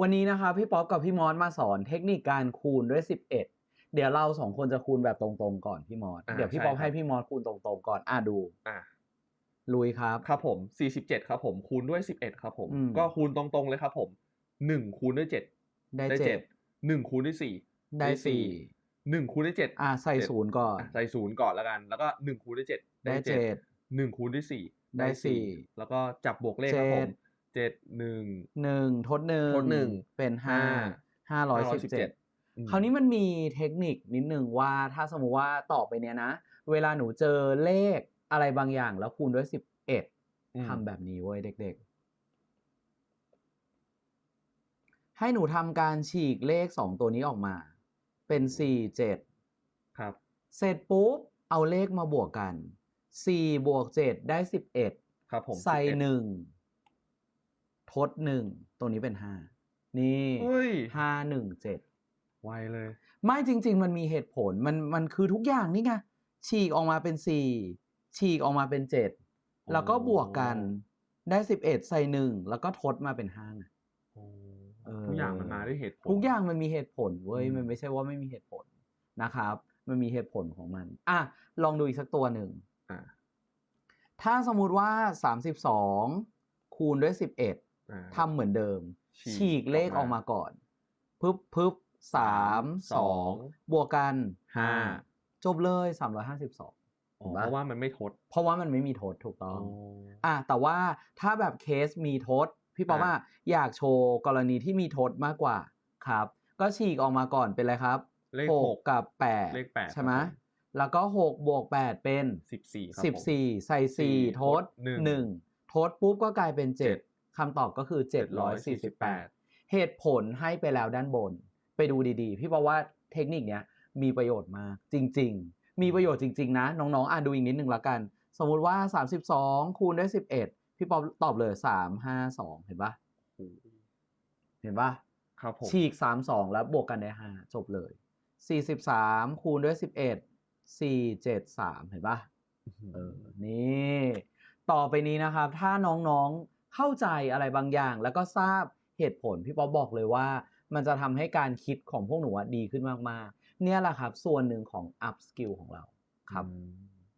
วันนี้นะครับพี่ป๊อปกับพี่มอสมาสอนเทคนิคการคูณด้วย 11 เดี๋ยวเราสองคนจะคูณแบบตรงๆก่อนพี่มอสอ่าเดี๋ยวพี่ป๊อปใช่ครับ ให้พี่มอสคูณตรงๆก่อนอะดู อะลุยครับ ครับผม 47 ครับผมคูณด้วย 11 ครับผม อืม ก็คูณตรงๆเลยครับผม 1 คูณด้วย 7 ได้ได้ เจ็ด7 1 คูณด้วย4ได้สี่1คูณด้วย7อะใส่เจ็ดศูนย์ก่อนอะใส่ศูนย์ก่อนแล้วกัน แล้วก็ 1 คูณด้วย 7 ได้เจ็ด 1 คูณด้วย4ได้สี่แล้วก็จับบวกเลขครับผม เจ็ด 7 1หนึ่งทดหนึ่งทดหนึ่งเป็นห้าห้าห้าร้อยสิบเจ็ดอืม คราวนี้มันมีเทคนิคนิดนึงว่าถ้าสมมุติว่าต่อไปเนี้ยนะ เวลาหนูเจอเลขอะไรบางอย่างแล้วคูณด้วยสิบเอ็ด อืม ทำแบบนี้เว้ยเด็กๆ ให้หนูทำการฉีกเลขสองตัวนี้ออกมา เป็นสี่เจ็ดครับ เสร็จปุ๊บ เอาเลขมาบวกกันสี่บวกเจ็ดได้สิบเอ็ดครับผมใส่11หนึ่ง ทดหนึ่งตรงนี้เป็นห้านี่เฮ้ยห้าหนึ่งเจ็ดไวเลย ไม่จริง ๆ มันมีเหตุผลมันมันคือทุกอย่างนี่ไงฉีกออกมาเป็นสี่ฉีกออกมาเป็นเจ็ดแล้วก็บวกกันได้สิบเอ็ดใส่หนึ่งแล้วก็ทดมาเป็นห้าไงโอ้เออทุกอย่างมันมาด้วยเหตุผลทุกอย่างมันมีเหตุผลเว้ยอืมมันไม่ใช่ว่าไม่มีเหตุผลนะครับ มันมีเหตุผลของมัน อะลองดูอีกสักตัวหนึ่งอ่าถ้าสมมุติว่าสามสิบสองคูณด้วยสิบเอ็ดอ่า ทำเหมือนเดิม ฉีกฉีกเลขออออกกมามาก่อนปึ๊บปึ๊บสามสองบวกกันห้าห้าจบเลยสามร้อยห้าสิบสองอ๋อเพราะว่ามันไม่ทด เพราะว่ามันไม่มีโทษถูกต้องอ๋ออะแต่ว่าถ้าแบบเคสมีโทษพี่ป๊อปอะว่าอยากโชว์กรณีที่มีโทษมากกว่าครับ ก็ฉีกออกมาก่อนเป็นอะไรครับเลขหหกกกับแปดเลขแปดใช่ไหมครับผมแล้วก็หกบวกแปดเป็นสิบสี่ครับสิบผมสี่ใส่สี่สี่โทษทดหนึ่งหนึ่งโทษปุ๊บก็กลายเป็นเจ็ดเจ็ด คำตอบก็คือเจ็ดร้อยสี่สิบแปด748 เหตุผลให้ไปแล้วด้านบน ไปดูดีๆ พี่บอกว่าเทคนิคเนี้ยมีประโยชน์มากจริง ๆ มีประโยชน์จริง ๆ นะ น้องๆอ่านดูอีกนิดนึงละกัน สมมุติว่า 32 คูณด้วย 11 พี่ป๊อบตอบเลย 352 เห็นปะเห็นปะครับผมฉีก 32 แล้วบวกกันได้ 5 จบเลย 43 คูณด้วย 11 473 เห็นปะเออ นี่ ต่อไปนี้นะครับ ถ้าน้องๆ เข้าใจอะไรบางอย่าง แล้วก็ทราบเหตุผลพี่ป๊อบบอกเลยว่า มันจะทำให้การคิดของพวกหนูดีขึ้นมากๆ เนี่ยแหละครับ ส่วนหนึ่งของ up skill ของเราครับ